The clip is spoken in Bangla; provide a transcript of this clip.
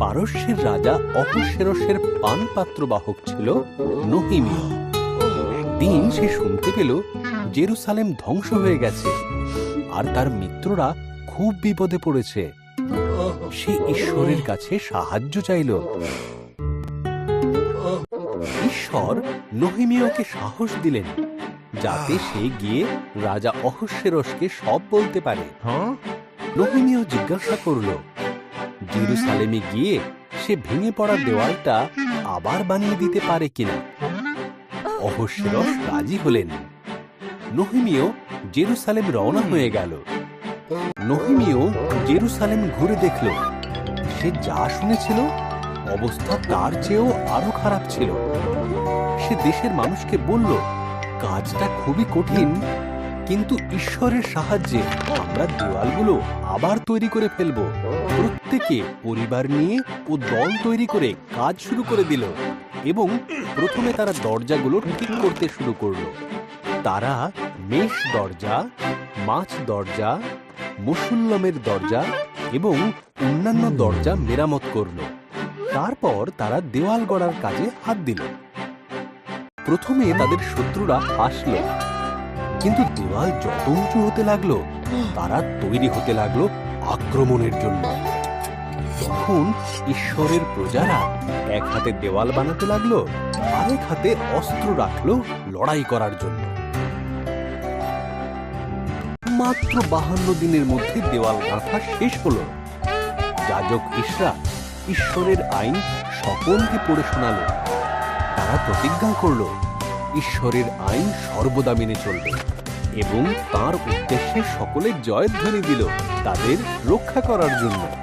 পারস্যের রাজা অহস্যেরসের পানপাত্র বাহক ছিল নহিমিয়া একদিন সে শুনতে পেল জেরুসালেম ধ্বংস হয়ে গেছে আর তার মিত্ররা খুব বিপদে পড়েছে। সে ঈশ্বরের কাছে সাহায্য চাইল। ঈশ্বর নহিমিয়াকে সাহস দিলেন যাতে সে গিয়ে রাজা অহস্যেরসকে সব বলতে পারে। নহিমিয়া জিজ্ঞাসা করল জেরুসালেমে গিয়ে সে ভেঙে পড়া দেওয়ালটা আবার বানিয়ে দিতে পারে কিনা? অহস্যেরস রাজি হলেন। নহিমিও জেরুসালেম রওনা হয়ে গেল। নহিমিও জেরুসালেম ঘুরে দেখল। সে যা শুনেছিল, অবস্থা তার চেয়েও আরও খারাপ ছিল। সে দেশের মানুষকে বলল, কাজটা খুবই কঠিন কিন্তু ঈশ্বরের সাহায্যে আমরা দেওয়ালগুলো আবার তৈরি করে ফেলব। প্রত্যেকে পরিবার নিয়ে ও দল তৈরি করে কাজ শুরু করে দিল এবং প্রথমে তারা দরজাগুলো ঠিক করতে শুরু করল। তারা মেষ দরজা, মাছ দরজা, মুসুল্লমের দরজা এবং অন্যান্য দরজা মেরামত করল। তারপর তারা দেওয়াল গড়ার কাজে হাত দিল। প্রথমে তাদের শত্রুরা হাসল। কিন্তু দেওয়াল যত উঁচু হতে লাগল, তারা তৈরি হতে লাগল আক্রমণের জন্য। তখন ঈশ্বরের প্রজারা এক হাতে দেওয়াল বানাতে লাগল, আরেক হাতে অস্ত্র রাখল লড়াই করার জন্য। মাত্র বাহান্ন দিনের মধ্যে দেওয়াল গাঁথা শেষ হলো। যাজক ইসরা ঈশ্বরের আইন সকলকে পড়ে শোনালো। তারা প্রতিজ্ঞা করল ঈশ্বরের আইন সর্বদা মেনে চলবে এবং তার উদ্দেশ্যে সকলে জয়ধ্বনি দিল তাদের রক্ষা করার জন্য।